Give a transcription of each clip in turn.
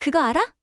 그거 알아?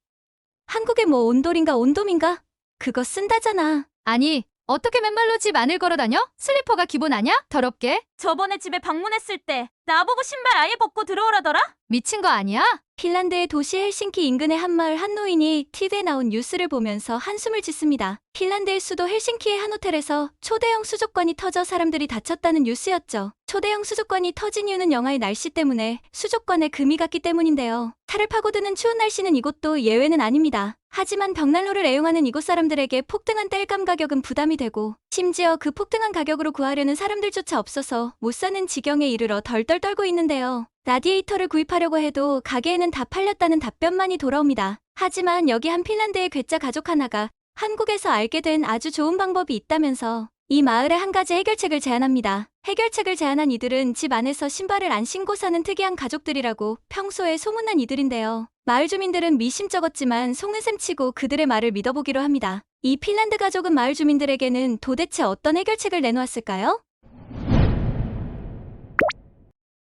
한국에 뭐 온돌인가 온돔인가? 그거 쓴다잖아. 아니, 어떻게 맨발로 집 안을 걸어 다녀? 슬리퍼가 기본 아냐? 더럽게? 저번에 집에 방문했을 때 나보고 신발 아예 벗고 들어오라더라? 미친 거 아니야? 핀란드의 도시 헬싱키 인근의 한 마을 한 노인이 TV에 나온 뉴스를 보면서 한숨을 짓습니다. 핀란드의 수도 헬싱키의 한 호텔에서 초대형 수족관이 터져 사람들이 다쳤다는 뉴스였죠. 초대형 수족관이 터진 이유는 영하의 날씨 때문에 수족관에 금이 갔기 때문인데요. 차를 파고드는 추운 날씨는 이곳도 예외는 아닙니다. 하지만 벽난로를 애용하는 이곳 사람들에게 폭등한 땔감 가격은 부담이 되고 심지어 그 폭등한 가격으로 구하려는 사람들조차 없어서 못 사는 지경에 이르러 덜덜 떨고 있는데요. 라디에이터를 구입하려고 해도 가게에는 다 팔렸다는 답변만이 돌아옵니다. 하지만 여기 한 핀란드의 괴짜 가족 하나가 한국에서 알게 된 아주 좋은 방법이 있다면서 이 마을에 한 가지 해결책을 제안합니다. 해결책을 제안한 이들은 집 안에서 신발을 안 신고 사는 특이한 가족들이라고 평소에 소문난 이들인데요. 마을 주민들은 미심쩍었지만 속는셈 치고 그들의 말을 믿어보기로 합니다. 이 핀란드 가족은 마을 주민들에게는 도대체 어떤 해결책을 내놓았을까요?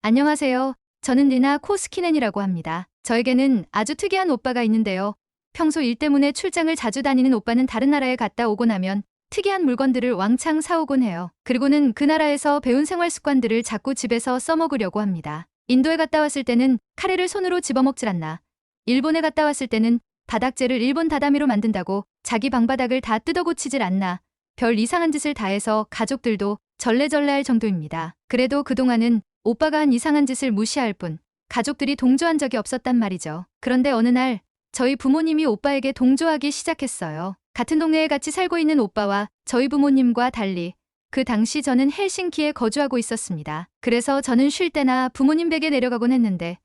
안녕하세요. 저는 리나 코스키넨이라고 합니다. 저에게는 아주 특이한 오빠가 있는데요. 평소 일 때문에 출장을 자주 다니는 오빠는 다른 나라에 갔다 오고 나면 특이한 물건들을 왕창 사오곤 해요. 그리고는 그 나라에서 배운 생활 습관들을 자꾸 집에서 써먹으려고 합니다. 인도에 갔다 왔을 때는 카레를 손으로 집어먹질 않나. 일본에 갔다 왔을 때는 바닥재를 일본 다다미로 만든다고 자기 방바닥을 다 뜯어고치질 않나. 별 이상한 짓을 다 해서 가족들도 절레절레할 정도입니다. 그래도 그동안은 오빠가 한 이상한 짓을 무시할 뿐 가족들이 동조한 적이 없었단 말이죠. 그런데 어느 날 저희 부모님이 오빠에게 동조하기 시작했어요. 같은 동네에 같이 살고 있는 오빠와 저희 부모님과 달리 그 당시 저는 헬싱키에 거주하고 있었습니다. 그래서 저는 쉴 때나 부모님 댁에 내려가곤 했는데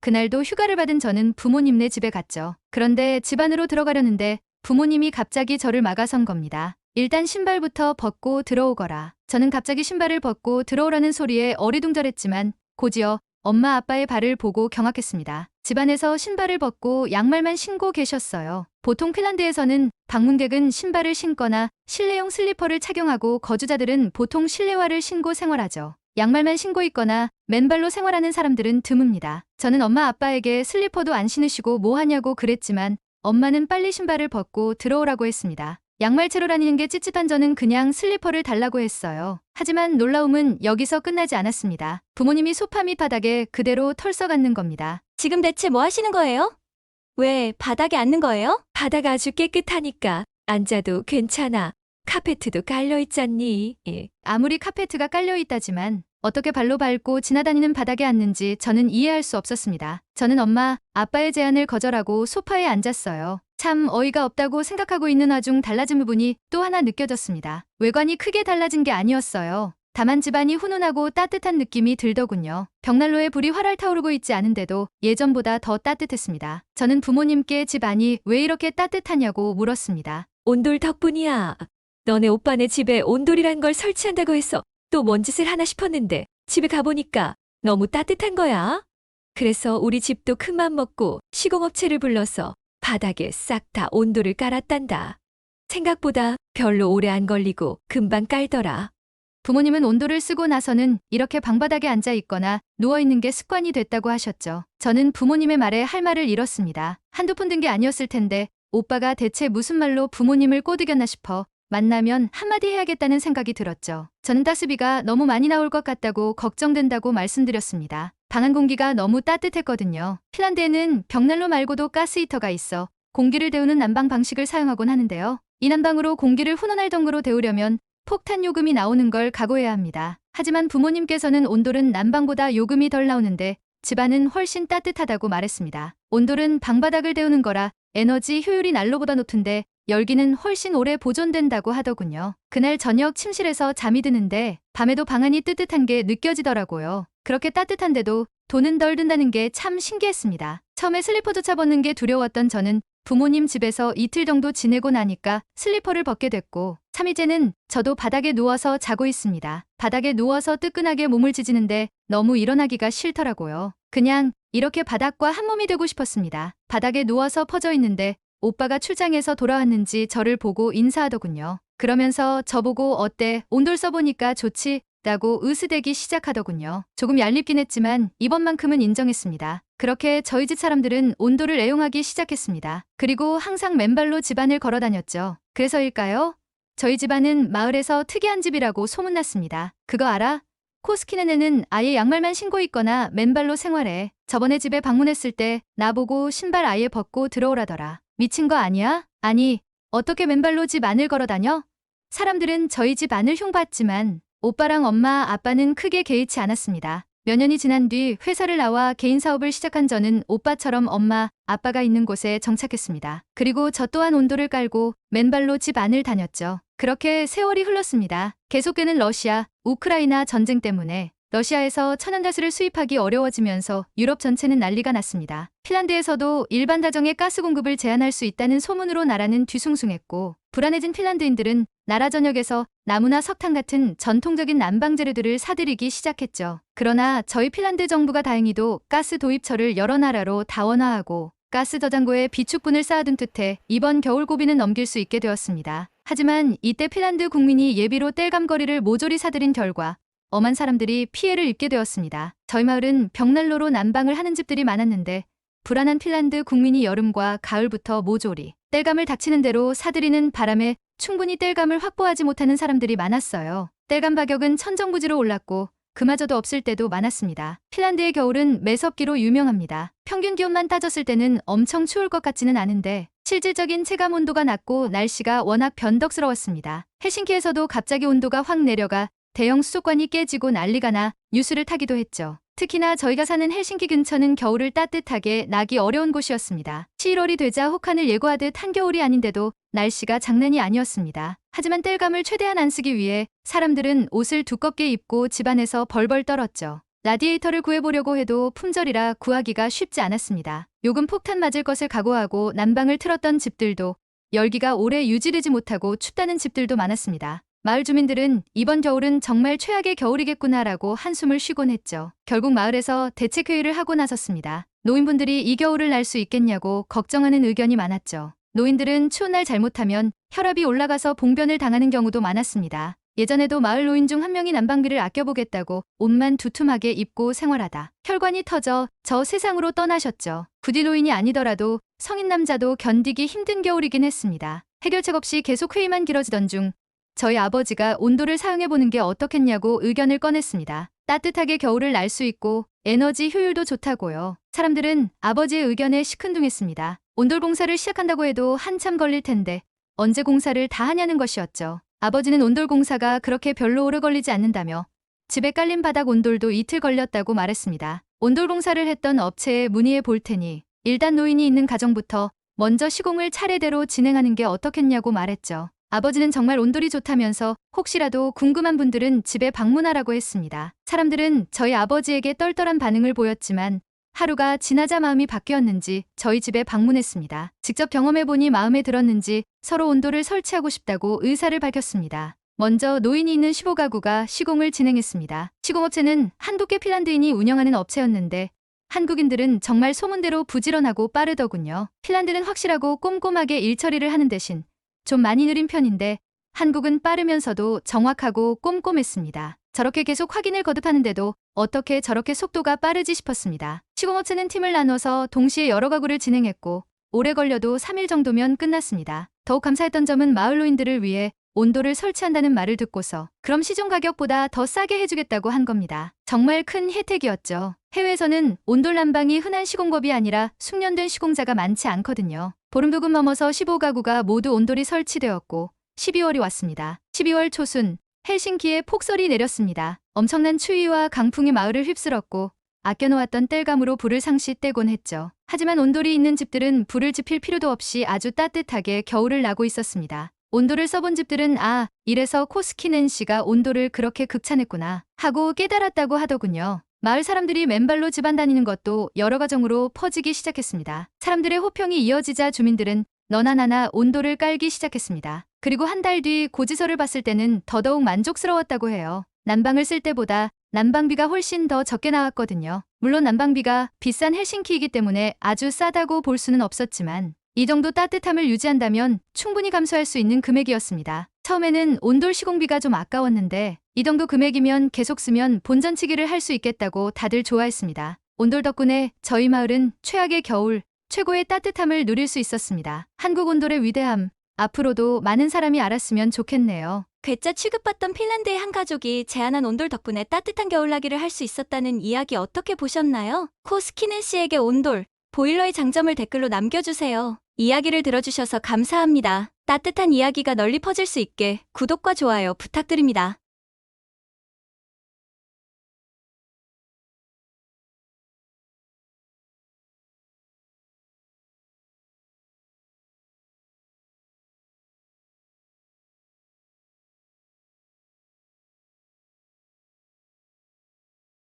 그날도 휴가를 받은 저는 부모님네 집에 갔죠. 그런데 집 안으로 들어가려는데 부모님이 갑자기 저를 막아선 겁니다. 일단 신발부터 벗고 들어오거라. 저는 갑자기 신발을 벗고 들어오라는 소리에 어리둥절했지만 고지어 엄마 아빠의 발을 보고 경악했습니다. 집안에서 신발을 벗고 양말만 신고 계셨어요. 보통 핀란드에서는 방문객은 신발을 신거나 실내용 슬리퍼를 착용하고 거주자들은 보통 실내화를 신고 생활하죠. 양말만 신고 있거나 맨발로 생활하는 사람들은 드뭅니다. 저는 엄마 아빠에게 슬리퍼도 안 신으시고 뭐 하냐고 그랬지만 엄마는 빨리 신발을 벗고 들어오라고 했습니다. 양말 채로 다니는 게 찝찝한 저는 그냥 슬리퍼를 달라고 했어요. 하지만 놀라움은 여기서 끝나지 않았습니다. 부모님이 소파 밑 바닥에 그대로 털썩 앉는 겁니다. 지금 대체 뭐 하시는 거예요? 왜 바닥에 앉는 거예요? 바닥 아주 깨끗하니까 앉아도 괜찮아. 카페트도 깔려 있잖니. 예. 아무리 카페트가 깔려 있다지만 어떻게 발로 밟고 지나다니는 바닥에 앉는지 저는 이해할 수 없었습니다. 저는 엄마, 아빠의 제안을 거절하고 소파에 앉았어요. 참 어이가 없다고 생각하고 있는 와중 달라진 부분이 또 하나 느껴졌습니다. 외관이 크게 달라진 게 아니었어요. 다만 집안이 훈훈하고 따뜻한 느낌이 들더군요. 벽난로에 불이 활활 타오르고 있지 않은데도 예전보다 더 따뜻했습니다. 저는 부모님께 집안이 왜 이렇게 따뜻하냐고 물었습니다. 온돌 덕분이야. 너네 오빠네 집에 온돌이란 걸 설치한다고 해서 또 뭔 짓을 하나 싶었는데 집에 가보니까 너무 따뜻한 거야. 그래서 우리 집도 큰맘 먹고 시공업체를 불러서 바닥에 싹 다 온돌을 깔았단다. 생각보다 별로 오래 안 걸리고 금방 깔더라. 부모님은 온도를 쓰고 나서는 이렇게 방바닥에 앉아 있거나 누워 있는 게 습관이 됐다고 하셨죠. 저는 부모님의 말에 할 말을 잃었습니다. 한두 푼 든 게 아니었을 텐데 오빠가 대체 무슨 말로 부모님을 꼬드겼나 싶어 만나면 한마디 해야겠다는 생각이 들었죠. 저는 따스비가 너무 많이 나올 것 같다고 걱정된다고 말씀드렸습니다. 방안 공기가 너무 따뜻했거든요. 핀란드에는 벽난로 말고도 가스히터가 있어 공기를 데우는 난방 방식을 사용하곤 하는데요. 이 난방으로 공기를 훈훈할 정도로 데우려면 폭탄 요금이 나오는 걸 각오해야 합니다. 하지만 부모님께서는 온돌은 난방보다 요금이 덜 나오는데 집안은 훨씬 따뜻하다고 말했습니다. 온돌은 방바닥을 데우는 거라 에너지 효율이 난로보다 높은데 열기는 훨씬 오래 보존된다고 하더군요. 그날 저녁 침실에서 잠이 드는데 밤에도 방안이 뜨뜻한 게 느껴지더라고요. 그렇게 따뜻한데도 돈은 덜 든다는 게 참 신기했습니다. 처음에 슬리퍼조차 벗는 게 두려웠던 저는 부모님 집에서 이틀 정도 지내고 나니까 슬리퍼를 벗게 됐고 3일째는 저도 바닥에 누워서 자고 있습니다. 바닥에 누워서 뜨끈하게 몸을 지지는데 너무 일어나기가 싫더라고요. 그냥 이렇게 바닥과 한 몸이 되고 싶었습니다. 바닥에 누워서 퍼져 있는데 오빠가 출장에서 돌아왔는지 저를 보고 인사하더군요. 그러면서 저보고 어때? 온돌 써보니까 좋지? 라고 으스대기 시작하더군요. 조금 얄밉긴 했지만 이번만큼은 인정했습니다. 그렇게 저희 집 사람들은 온도를 애용하기 시작했습니다. 그리고 항상 맨발로 집안을 걸어 다녔죠. 그래서일까요? 저희 집안은 마을에서 특이한 집이라고 소문났습니다. 그거 알아? 코스키네네는 아예 양말만 신고 있거나 맨발로 생활해. 저번에 집에 방문했을 때 나보고 신발 아예 벗고 들어오라더라. 미친 거 아니야? 아니, 어떻게 맨발로 집 안을 걸어 다녀? 사람들은 저희 집 안을 흉봤지만 오빠랑 엄마, 아빠는 크게 개의치 않았습니다. 몇 년이 지난 뒤 회사를 나와 개인 사업을 시작한 저는 오빠처럼 엄마, 아빠가 있는 곳에 정착했습니다. 그리고 저 또한 온도를 깔고 맨발로 집 안을 다녔죠. 그렇게 세월이 흘렀습니다. 계속되는 러시아, 우크라이나 전쟁 때문에 러시아에서 천연가스를 수입하기 어려워지면서 유럽 전체는 난리가 났습니다. 핀란드에서도 일반 다정의 가스 공급을 제한할 수 있다는 소문으로 나라는 뒤숭숭했고 불안해진 핀란드인들은 나라 전역에서 나무나 석탄 같은 전통적인 난방 재료들을 사들이기 시작했죠. 그러나 저희 핀란드 정부가 다행히도 가스 도입처를 여러 나라로 다원화하고 가스 저장고에 비축분을 쌓아둔 끝에 이번 겨울 고비는 넘길 수 있게 되었습니다. 하지만 이때 핀란드 국민이 예비로 땔감거리를 모조리 사들인 결과 엄한 사람들이 피해를 입게 되었습니다. 저희 마을은 벽난로로 난방을 하는 집들이 많았는데 불안한 핀란드 국민이 여름과 가을부터 모조리 땔감을 닥치는 대로 사들이는 바람에 충분히 땔감을 확보하지 못하는 사람들이 많았어요. 땔감 가격은 천정부지로 올랐고 그마저도 없을 때도 많았습니다. 핀란드의 겨울은 매섭기로 유명합니다. 평균 기온만 따졌을 때는 엄청 추울 것 같지는 않은데 실질적인 체감 온도가 낮고 날씨가 워낙 변덕스러웠습니다. 헬싱키에서도 갑자기 온도가 확 내려가 대형 수족관이 깨지고 난리가 나 뉴스를 타기도 했죠. 특히나 저희가 사는 헬싱키 근처는 겨울을 따뜻하게 나기 어려운 곳이었습니다. 11월이 되자 혹한을 예고하듯 한겨울이 아닌데도 날씨가 장난이 아니었습니다. 하지만 땔감을 최대한 안 쓰기 위해 사람들은 옷을 두껍게 입고 집안에서 벌벌 떨었죠. 라디에이터를 구해보려고 해도 품절이라 구하기가 쉽지 않았습니다. 요금 폭탄 맞을 것을 각오하고 난방을 틀었던 집들도 열기가 오래 유지되지 못하고 춥다는 집들도 많았습니다. 마을 주민들은 이번 겨울은 정말 최악의 겨울이겠구나라고 한숨을 쉬곤 했죠. 결국 마을에서 대책회의를 하고 나섰습니다. 노인분들이 이 겨울을 날 수 있겠냐고 걱정하는 의견이 많았죠. 노인들은 추운 날 잘못하면 혈압이 올라가서 봉변을 당하는 경우도 많았습니다. 예전에도 마을 노인 중 한 명이 난방비를 아껴보겠다고 옷만 두툼하게 입고 생활하다 혈관이 터져 저 세상으로 떠나셨죠. 부디 노인이 아니더라도 성인 남자도 견디기 힘든 겨울이긴 했습니다. 해결책 없이 계속 회의만 길어지던 중 저희 아버지가 온도를 사용해보는 게 어떻겠냐고 의견을 꺼냈습니다. 따뜻하게 겨울을 날 수 있고 에너지 효율도 좋다고요. 사람들은 아버지의 의견에 시큰둥했습니다. 온돌 공사를 시작한다고 해도 한참 걸릴 텐데 언제 공사를 다 하냐는 것이었죠. 아버지는 온돌 공사가 그렇게 별로 오래 걸리지 않는다며 집에 깔린 바닥 온돌도 이틀 걸렸다고 말했습니다. 온돌 공사를 했던 업체에 문의해 볼 테니 일단 노인이 있는 가정부터 먼저 시공을 차례대로 진행하는 게 어떻겠냐고 말했죠. 아버지는 정말 온돌이 좋다면서 혹시라도 궁금한 분들은 집에 방문하라고 했습니다. 사람들은 저희 아버지에게 떨떠란 반응을 보였지만 하루가 지나자 마음이 바뀌었는지 저희 집에 방문했습니다. 직접 경험해보니 마음에 들었는지 서로 온도를 설치하고 싶다고 의사를 밝혔습니다. 먼저 노인이 있는 15가구가 시공을 진행했습니다. 시공업체는 개 핀란드인이 운영하는 업체였는데 한국인들은 정말 소문대로 부지런하고 빠르더군요. 핀란드는 확실하고 꼼꼼하게 일 처리를 하는 대신 좀 많이 느린 편인데 한국은 빠르면서도 정확하고 꼼꼼했습니다. 저렇게 계속 확인을 거듭하는데도 어떻게 저렇게 속도가 빠르지 싶었습니다. 시공업체는 팀을 나눠서 동시에 여러 가구를 진행했고 오래 걸려도 3일 정도면 끝났습니다. 더욱 감사했던 점은 마을 노인들을 위해 온도를 설치한다는 말을 듣고서 그럼 시중 가격보다 더 싸게 해주겠다고 한 겁니다. 정말 큰 혜택이었죠. 해외에서는 온돌 난방이 흔한 시공법이 아니라 숙련된 시공자가 많지 않거든요. 보름 조금 넘어서 15가구가 모두 온돌이 설치되었고 12월이 왔습니다. 12월 초순 헬싱키에 폭설이 내렸습니다. 엄청난 추위와 강풍이 마을을 휩쓸었고 아껴놓았던 땔감으로 불을 상시 떼곤 했죠. 하지만 온돌이 있는 집들은 불을 지필 필요도 없이 아주 따뜻하게 겨울을 나고 있었습니다. 온돌을 써본 집들은 아, 이래서 코스키넨 씨가 온돌을 그렇게 극찬했구나 하고 깨달았다고 하더군요. 마을 사람들이 맨발로 집안 다니는 것도 여러 가정으로 퍼지기 시작했습니다. 사람들의 호평이 이어지자 주민들은 너나 나나 온돌을 깔기 시작했습니다. 그리고 한 달 뒤 고지서를 봤을 때는 더더욱 만족스러웠다고 해요. 난방을 쓸 때보다 난방비가 훨씬 더 적게 나왔거든요. 물론 난방비가 비싼 헬싱키이기 때문에 아주 싸다고 볼 수는 없었지만 이 정도 따뜻함을 유지한다면 충분히 감수할 수 있는 금액이었습니다. 처음에는 온돌 시공비가 좀 아까웠는데 이 정도 금액이면 계속 쓰면 본전치기를 할 수 있겠다고 다들 좋아했습니다. 온돌 덕분에 저희 마을은 최악의 겨울, 최고의 따뜻함을 누릴 수 있었습니다. 한국 온돌의 위대함, 앞으로도 많은 사람이 알았으면 좋겠네요. 괴짜 취급받던 핀란드의 한 가족이 제안한 온돌 덕분에 따뜻한 겨울나기를 할 수 있었다는 이야기 어떻게 보셨나요? 코스키넨 씨에게 온돌, 보일러의 장점을 댓글로 남겨주세요. 이야기를 들어주셔서 감사합니다. 따뜻한 이야기가 널리 퍼질 수 있게 구독과 좋아요 부탁드립니다.